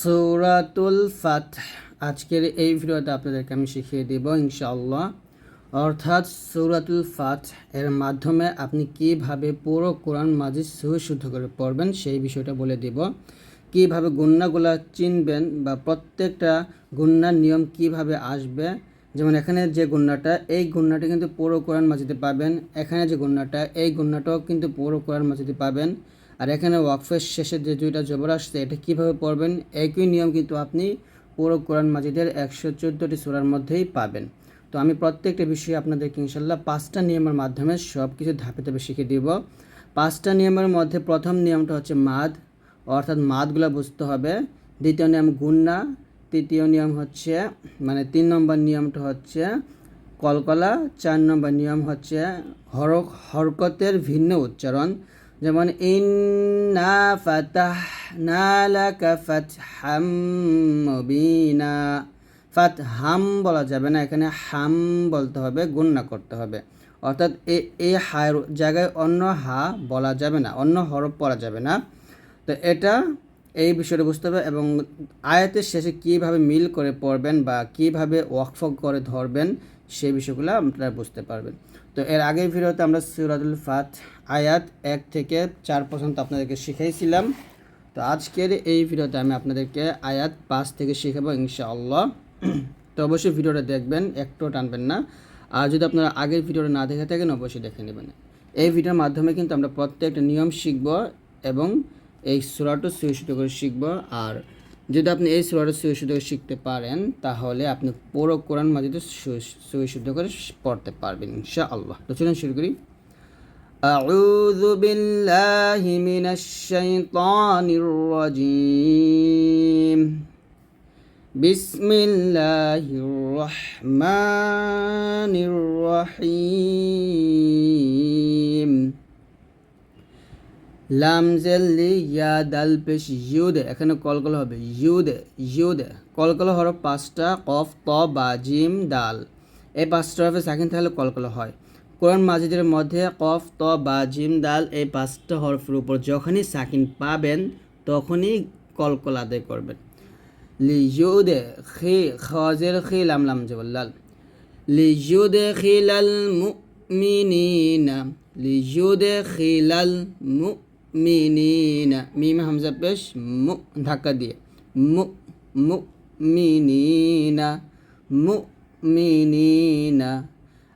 সৌরাতুল ফাত আজকের এই ভিডিওতে আপনাদেরকে আমি শিখিয়ে দেব ইনশাআল্লাহ। অর্থাৎ সৌরাতুল ফাত এর মাধ্যমে আপনি কীভাবে পুরো কোরআন মাজিদ শুদ্ধ করে পড়বেন সেই বিষয়টা বলে দেব। কীভাবে গুন্নাগুলা চিনবেন বা প্রত্যেকটা গুন্নার নিয়ম কীভাবে আসবে। যেমন এখানে যে গুন্নাটা এই গুন্নাটা কিন্তু পুরো কোরআন মাজিদে পাবেন। এখানে যে গুন্নাটা এই গুন্নাটাও কিন্তু পুরো কোরআন মাজিদে পাবেন। আর এখানে ওয়াকফের শেষে যে দুইটা জবর আসছে, এটা কীভাবে পড়বেন? একই নিয়ম কিন্তু আপনি পুরো কোরআন মাজিদের একশো চোদ্দোটি সুরার মধ্যেই পাবেন। তো আমি প্রত্যেকটা বিষয়ে আপনাদেরকে ইনশাল্লাহ পাঁচটা নিয়মের মাধ্যমে সব কিছু ধাপে ধাপে শিখে দিব। পাঁচটা নিয়মের মধ্যে প্রথম নিয়মটা হচ্ছে মাদ, অর্থাৎ মাদগুলো বুঝতে হবে। দ্বিতীয় নিয়ম গুন্না, তৃতীয় নিয়ম হচ্ছে মানে তিন নম্বর নিয়মটা হচ্ছে কলকলা, চার নম্বর নিয়ম হচ্ছে হরক, হরকতের ভিন্ন উচ্চারণ। যেমন, ইন্না ফাতাহনা লাকা ফাতহাম মুবিনা। ফাত হাম বলা যাবে না, এখানে হাম বলতে হবে গুন্না করতে হবে। অর্থাৎ এ এই হায়ের জায়গায় অন্য হা বলা যাবে না, অন্য হরফ পড়া যাবে না। তো এটা এই বিষয়টা বুঝতে হবে এবং আয়াতের শেষে কীভাবে মিল করে পড়বেন বা কীভাবে ওয়াকফ করে ধরবেন সেই বিষয়গুলো আপনারা বুঝতে পারবেন। তো এর আগের ভিডিওতে আমরা সিরাজুল ফাত আয়াত এক থেকে চার পর্যন্ত আপনাদেরকে শিখাইছিলাম। তো আজকের এই ভিডিওতে আমি আপনাদেরকে আয়াত পাঁচ থেকে শেখাবো ইনশাআল্লাহ। তো অবশ্যই ভিডিওটা দেখবেন, একটুও টানবেন না। আর যদি আপনারা আগের ভিডিওটা না দেখে থাকেন, অবশ্যই দেখে নেবেন। এই ভিডিওর মাধ্যমে কিন্তু আমরা প্রত্যেকটা নিয়ম শিখব এবং এই সুরাটা সুশিত করে শিখব। আর যদি আপনি এই সুরাটা সুশিত করে শিখতে পারেন তাহলে আপনি পুরো কোরআন মাজিদে সুশুদ্ধ করে পড়তে পারবেন ইনশা আল্লাহ তো চলুন শুরু করি أعوذ بالله من الشيطان الرجيم بسم الله الرحمن الرحيم লাম জেল্লি ইয়া দাল পেশ ইউদে, এখানে কলকল হবে, ইউদে ইউদে। কলকল হরফ পাঁচটা, কফ, ত, বা, জিম, দাল। এই পাঁচটা হরফে সাকিন থাকলে কলকল হয়। কোরআন মাজিদের মধ্যে কফ, ত, বা, জিম, দাল এই পাঁচটা হরফের উপর যখনই সাকিন পাবেন, তখনই কলকল আদায় করবেন। লিজুদে খি খজের খি, লাম লাম জবল্লাল লিজুদে খিলাল মুমিনিনা লিজুদে খিলাল মু মিনিনা, মিম হামজা পেশ মু, ধাক্কা দিয়ে। মু মু, মিনিনা মু, মিনিনা।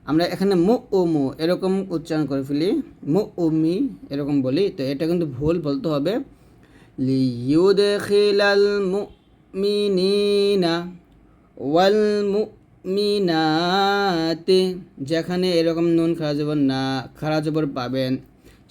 আমরা এখানে মু ও মু এরকম উচ্চারণ করে ফেলি। মু ও মি এরকম বলি। তো এটা কিন্তু ভুল বলতে হবে। লিউদখিলাল মুমিনিনা ওয়াল মুমিনাতে, যেখানে এরকম নুন খারাজবর না, খারাজবর পাবেন।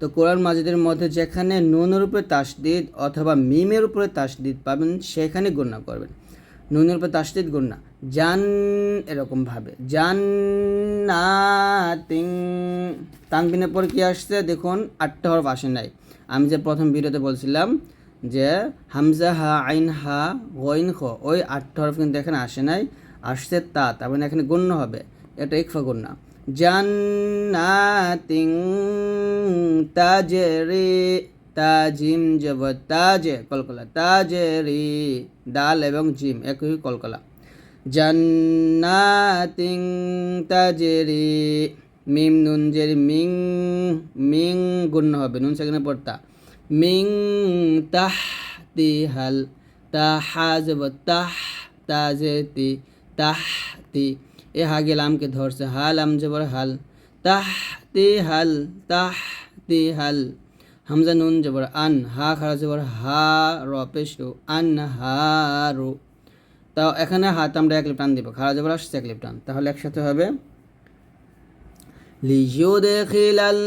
তো কোরআন মাজিদের মধ্যে যেখানে নুনের উপরে তাসদিদ অথবা মিমের উপরে তাসদিদ পাবেন, সেখানে গণ্য করবেন। নুনের উপরে তাসদিদ গণ্যা জান এরকমভাবে জান তিং তানবিনের পর কী আসছে? দেখুন, আটটা হরফ আসে নাই। আমি যে প্রথম ভিডিওতে বলছিলাম যে হামজা, হা, আইন, হা, গইন, খ, ওই আটটা হরফ কিন্তু এখানে আসে নাই। আসছে তা তার মানে এখানে গণ্য হবে। এটা ইকফা গণ্যা জান্নাতিং তাজরি, তাজিম জব, তাজে, কলকলা, তাজরি ডাল এবং জিম, একই কলকলা। জান্নাতিং তাজরি, মিম, নুন, জের, মিং মিং, গুণ হবে, নুন সেখানে পড়তা। মিং তাহ তি হাল তাহা তাজেতি তাহ তি এ হা গেলামকে ধরছে হাল আম জবর হাল তাহ তি হাল তাহ তি হাল হামজা নুন জবর আন হা খারা জবর হা র পেশ আন হা রু তাও এখানে হাত আমরা এক টান দিব খারা জবর আসছে এক টান তাহলে একসাথে হবে লিজুদখিলাল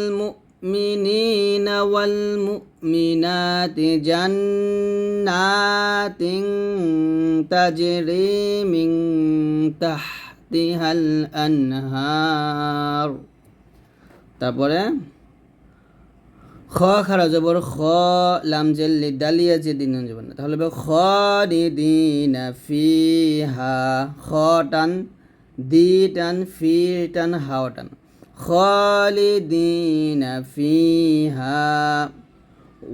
المؤمنين والمؤمنات جنات تجري من তাহতিহাল আনহার তারপরে খ খারা জবর খ লাম জেল্লি দালিয়া যে দিন যাবেন না। তাহলে খ দি দিন ফি হা, খ টান, দি টান, ফি টান, হাও টান। খলি দিন ফি হা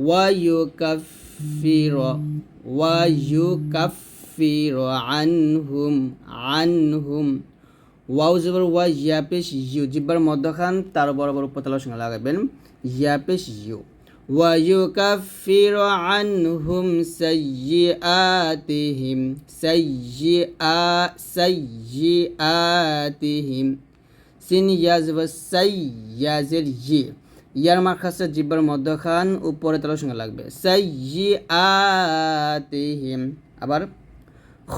ওয়ায়ু কাফির ওয়ায়ু কাফ ويكفر عنهم عنهم ওয়াও জবর ওয়া ইয়া পেশ ইউ জিব্বার মধ্যখান তার বরাবর উপতলার সঙ্গে লাগাবেন ইয়া পেশ ইউ ويكفر عنهم سيئاتهم سيئا سيئاتهم সিন ইয়াজ বা সাই ইয়াজের ই ইয়ার মার্কাসের জিব্বার মধ্যখান উপরে তালার সঙ্গে লাগবে সাই আতিহিম আবার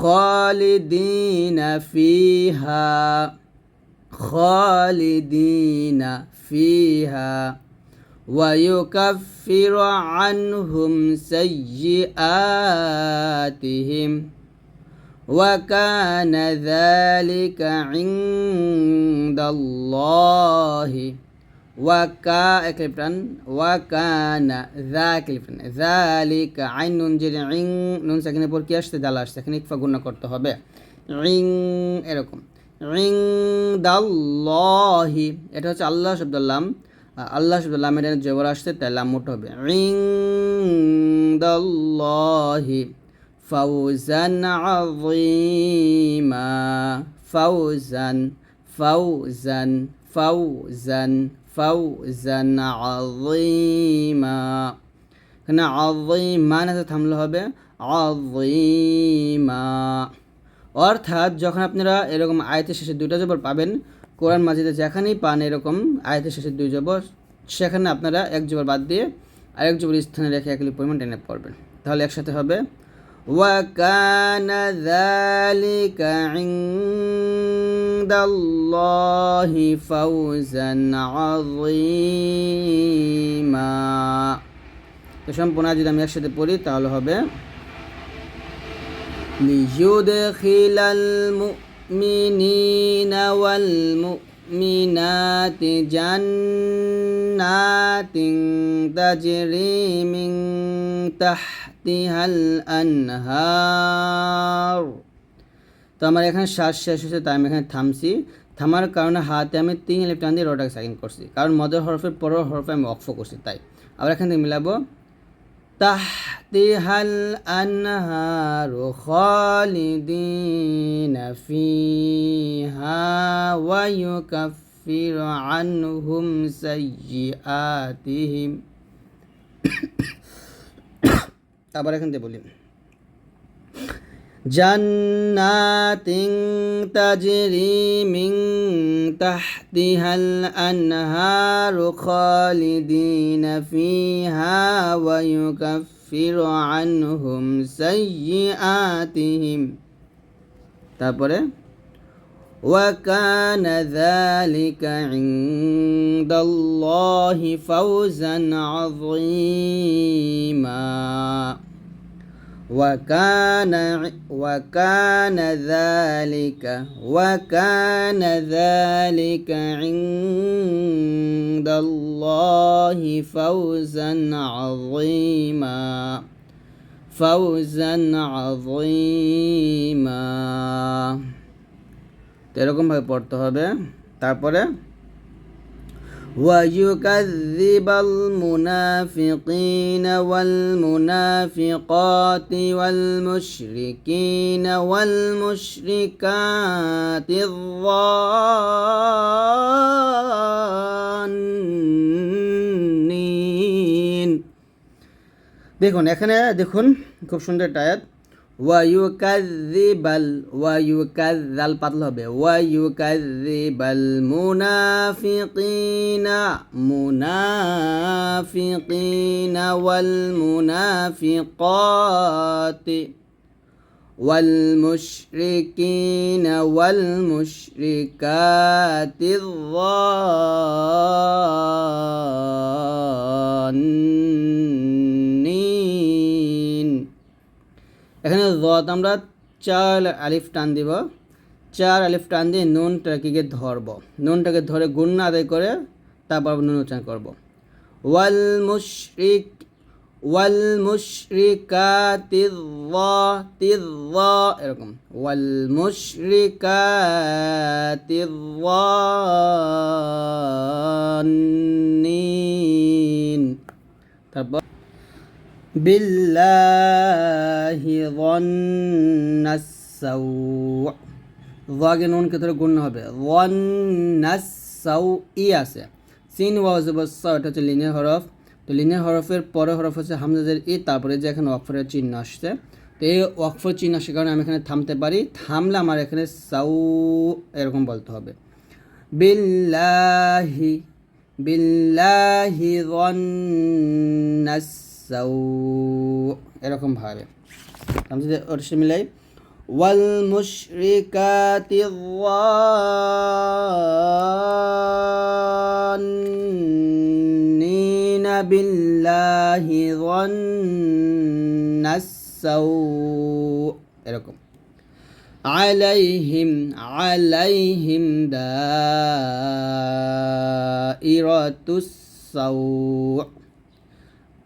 خالدين فيها خالدين فيها. ويكفر عنهم سيئاتهم. وكان ذلك عند الله. ওয়াকা একলিপ্টান ওয়াকানা দা একলিপ্টান যালিকা আইন নুন যে রিং, নুন সেখানে পর কি আসছে? দাল আসছে, এখানে ইকফা গুণা করতে হবে। রিং, এরকম। রিং দাল্লাহি, এটা হচ্ছে আল্লাহ শব্দ লাম। আল্লাহ শব্দ লাম এটা জবর আসছে, তাই লাম মোট হবে। রিং দাল্লাহি, ফাউজান আযীমা, ফাউজান ফাউজান ফাউজান ফাউজান আযীমা এখানে আযীমা না থামলে হবে আযীমা অর্থাৎ যখন আপনারা এরকম আয়তের শেষে দুইটা জবর পাবেন, কোরআন মাজিদে যেখানেই পান এরকম আয়তের শেষে দুই জবর, সেখানে আপনারা এক জবর বাদ দিয়ে আরেক জবর স্থানে রেখে একলি পরিমাণ টেনে পড়বেন। তাহলে একসাথে হবে ওয়াকানা যালিকা عند الله فوزا عظيما তো সম্পূর্ণ যদি আমি একসাথে পড়ি তাহলে হবে ليدخل المؤمنين والمؤمنات جنات تجري من تحتها الأنهار তো আমার এখানে শ্বাস শেষ হয়েছে তাই আমি এখানে থামছি থামার কারণে হাতে আমি তিন এলিপ টান দিয়ে রোটাকে সাইন করছি কারণ মদের হরফের পরের হরফে আমি অক্ষ করছি তাই আবার এখান থেকে মিলাবো تحتها الأنهار خالدين فيها ويكفر عنهم سيئاتهم আবার এখান থেকে বলি جنات تجري من تحتها الأنهار خالدين فيها ويكفر عنهم سيئاتهم তারপরে وكان ذلك عند الله فوزا عظيما وكان وكان ذلك وكان ذلك عند الله فوزا عظيما فوزا عظيما এরকমভাবে পড়তে হবে তারপরে ويكذب المنافقين والمنافقات والمشركين والمشركات الظانين দেখুন এখানে দেখুন খুব সুন্দর টায়াত ওয়ায়ুকাযিবাল ওয়ায়ুকাযাল পাতল হবে ওয়ায়ুকাযিবাল মুনাফিকিনা মুনাফিকিনা ওয়াল মুনাফিকাতি والمشركين والمشركات الظانين এখানে দত আমরা চার আলিফ টান দিব। চার আলিফ টান দিয়ে নুনটাকে ধরব। নুনটাকে ধরে গুণ আদায় করে তারপর নুন উচ্চারণ করব। ওয়াল মুশরিক, ওয়াল মুশরিকাতি তি এরকম। ওয়াল মুশরিকাতি নিন বিল্লাহি জন্নাসাউ জগে নুন কে ধরে গুণ হবে। জন্নাসাউ ই আছে। সিন স, এটা হচ্ছে লিনিয়ার হরফ। তো লিনিয়ার হরফের পরে হরফ হচ্ছে হামজাদের ই, তারপরে যে এখানে অক্ষরের চিহ্ন আসছে। তো এই ওয়াকফ চিহ্ন আসার কারণে আমি এখানে থামতে পারি। থামলে আমার এখানে সাউ এরকম বলতে হবে। বিল্লাহি বিল্লাহি রন্নাস সাউ এরকম ভাবে আমি যদি ওর সাথে মিলাই والمشركات الظانين بالله ظن السوء এরকম عليهم عليهم دائرة السوء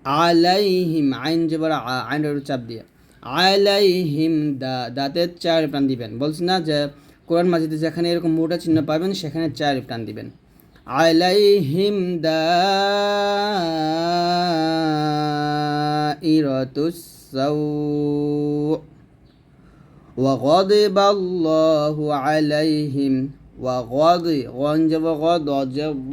عليهم عين جبر عين চাপ দিয়ে আলাইহিম দা দাঁতে চার প্রাণ দিবেন বলছি না যে কোরআন মাজিদে যেখানে এরকম মোটা চিহ্ন পাবেন সেখানে চার প্রাণ দিবেন আলাইহিম দা ইরতুসাউ وغضب الله عليهم وغض গঞ্জব গদ অজব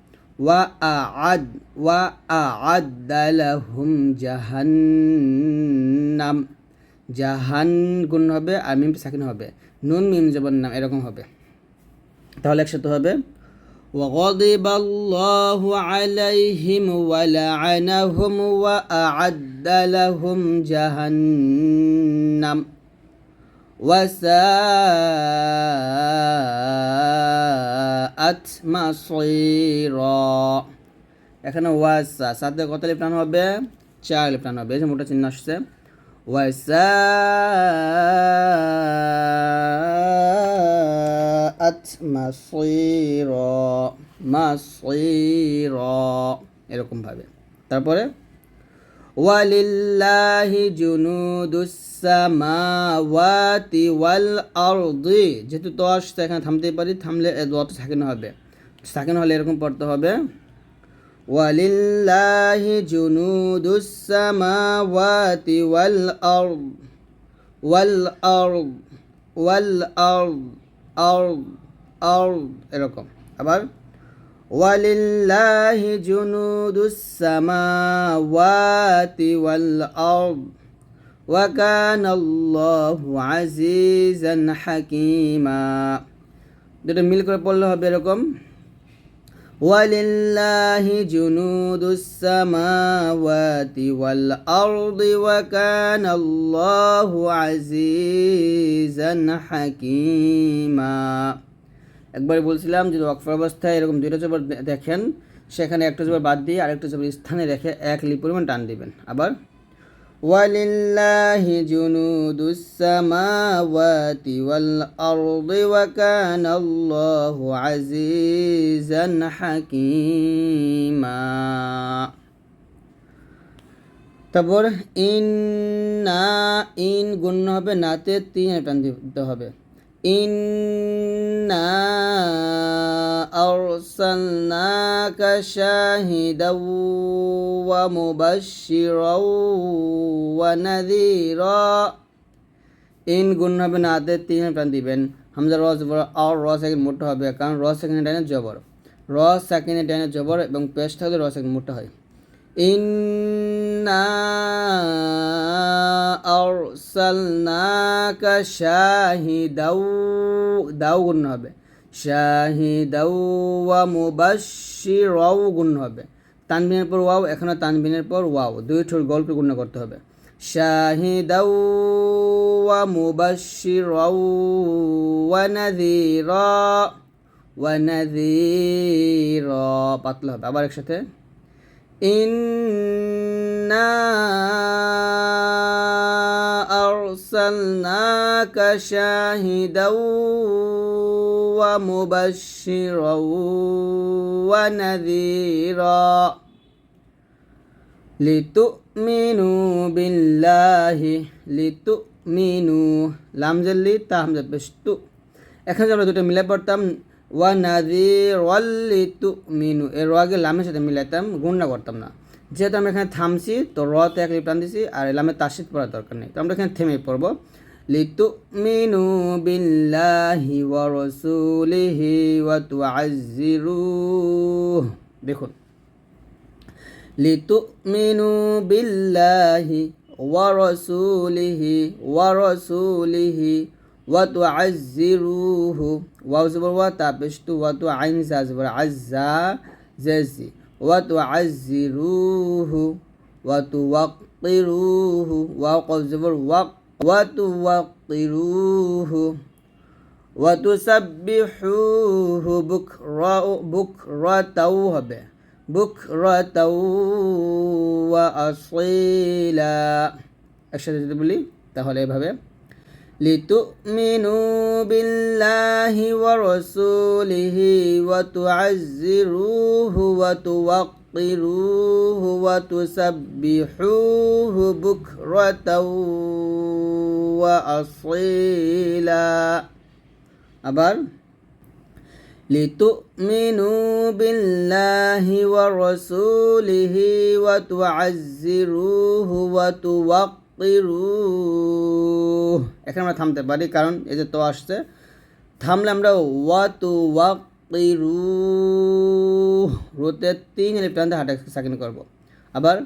وأعد وأعد لهم جهنم জাহান গুণ হবে আর মিম সাকিন হবে নুন মিম জবর নাম এরকম হবে তাহলে একসাথে হবে وغضب الله عليهم ولعنهم وأعد لهم جهنم ওয়াসাআত মাসীরা। এখানে ওয়াসা সাথে কত লিপ্টান হবে? চার লিপ্টান হবে যে মোটা চিহ্ন আসছে। ওয়াসাআত মাসীরা মাসীরা এরকম ভাবে তারপরে? ওয়ালিল্লাহি জুনুদুসামাওয়াতি ওয়াল আরদি। যেহেতু তো আসছে এখানে থামতে পারি, থামলে দোয়াটা সাকিন হবে। সাকিন হলে এরকম পড়তে হবে, ওয়ালিল্লাহি জুনুদুসামাওয়াতি ওয়াল আরদ ওয়াল আরদ ওয়াল আরদ আরদ আরদ, এরকম। আবার ولله جنود السماوات والأرض وكان الله عزيزا حكيما দুটো মিল করে পড়লে হবে এরকম ولله جنود السماوات والأرض وكان الله عزيزا حكيما একবার বলছিলাম যে ওয়াকফা অবস্থায় এরকম দুইটা চোপড় দেখেন, সেখানে একটা চোপড় বাদ দিয়ে আরেকটা চোপড় স্থানে রেখে এক লি পরিমাণ টান দিবেন। আবার, ওয়ালিল্লাহি জুনুদুস সামাওয়াতি ওয়াল আরদি ওয়া কানাল্লাহু আজিজান হাকীমা। তারপর ইন না ইন গুণ হবে নাতে তিন টান দিতে হবে। إنا أرسلناك شاهدا ومبشرا ونذيرا ইন গুণ হবে নাতে তিন প্রাণ দিবেন হামজা র জবর আর র সেকেন্ড মোটা হবে কারণ র সেকেন্ডের ডাইনে জবর র সেকেন্ডের ডাইনে জবর এবং পেশ থাকলে র সেকেন্ড মোটা হয় আরসালনাকা শাহিদাও দাও গুণ হবে শাহিদাও ওয়া মুবাশশিরাও গুণ হবে তানবিনের পর ওয়াও, এখানে তানবিনের পর ওয়াও। দুই ঠোঁট গল্প গুণ করতে হবে। শাহিদাও ওয়া মুবাশশিরাও ওয়া নাযীরা ওয়া নাযীরা পাতলা হবে। আবার একসাথে إنا أرسلناك شاهدا ومبشرا ونذيرا لتؤمنوا بالله لتؤمنوا লাম জল্লি তা হামজা পেশ তু এখানে আমরা দুটো মিলে পড়তাম ওয়া নাদির ওয়াল্লি তু মিনু এর আগে লামের সাথে মিলাইতাম গুণনা করতাম না। যেহেতু আমরা এখানে থামছি, তো রতে এক লিপ্টান দিছি, আর লামে তাসিদ পড়ার দরকার নেই। তো আমরা এখানে থেমে পড়ব। ওয়া রাসূলিহি ওয়া তুআজ্জিরু। দেখুন। ওয়া রাসূলিহি ওয়া রাসূলিহি وتعزروه واو زبر وتا بشتو وتعين زا زبر عزا زازي وتعزروه وتوقروه واو قف زبر وق وتوقروه وتسبحوه بكرة بكرة হবে بكرة وأصيلا একসাথে যদি বলি তাহলে এভাবে لتؤمنوا بالله ورسوله وتعزروه وتوقروه وتسبحوه بكرة وأصيلا. أبر لتؤمنوا بالله ورسوله وتعزروه وتوقروه ওয়াকিরু এখানে আমরা থামতে পারি, কারণ এই যে তো আসছে। থামলে আমরা ওয়া তু ওয়াকিরু রোতে তিন টানতে হাটে সাকিন করব। আবার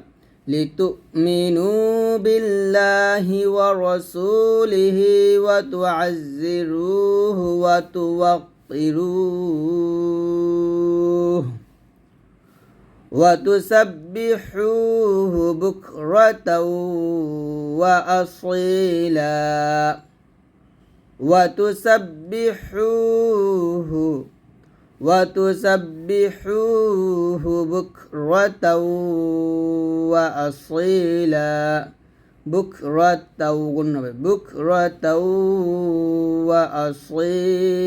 লিতু মিনু বিল্লাহি ওয়া রাসূলিহি وتسبحوه بكرة وأصيلا. وتسبحوه وتسبحوه بكرة وأصيلا. بكرة بكرة وأصيلا.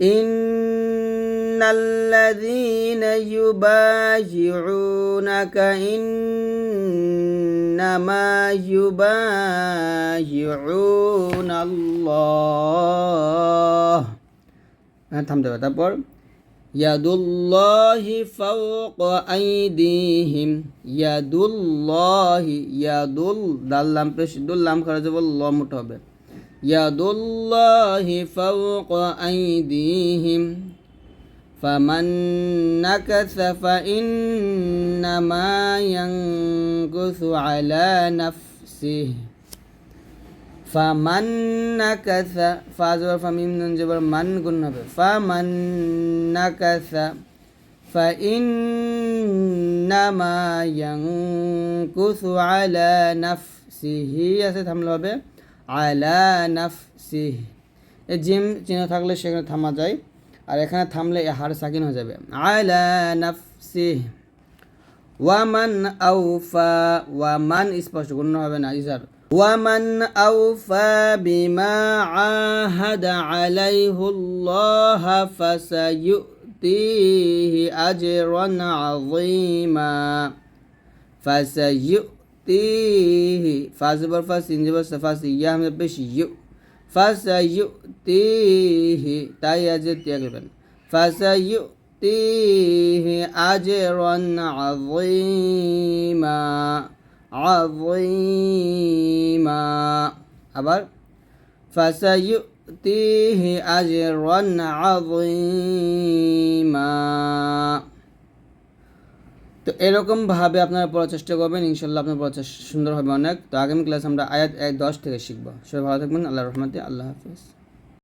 إن الذين يبايعونك إنما يبايعون الله থামতে হবে তারপর ইয়াদুল্লাহি ফাওক আইদিহিম ইয়াদুল্লাহি ইয়াদুল দাল্লাম পেশ দুল্লাম করা যাবে ল মুঠ হবে يد الله فوق أيديهم فمن نكث فإنما ينكث على نفسه فمن نكث فازور فميم ننجبر من قلنا فمن نكث فإنما ينكث على نفسه يا سيد حمل আলা নাফসিহ। এই জিম, চিহ্ন থাকলে সেখানে থামা যায়, আর এখানে থামলে এ হার সাকিন হয়ে যাবে। আলা নাফসিহ। ওয়ামান আউফা, ওয়ামান স্পষ্ট গণ্য হবে না ইসার ওয়ামান আউফা বিমা আহাদা আলাইহুল্লাহ ফাসায়ুতিহি আজরান আযীমা। ফাসায়ুতিহি عظيما فسيؤتيه فازبر فاسنجبر سفاسيا هم بش يؤ فسيؤتيه তাই আজ ত্যাগ করবেন فسيؤتيه أجرا عظيما عظيما আবার فسيؤتيه أجرا عظيما তো এরকমভাবে আপনারা পড়ার চেষ্টা করবেন ইনশাল্লাহ আপনার পড়ার সুন্দর হবে অনেক। তো আগামী ক্লাস আমরা আয়াত এক দশ থেকে শিখব। সবাই ভালো থাকবেন আল্লাহ রহমতে, আল্লাহ হাফিজ।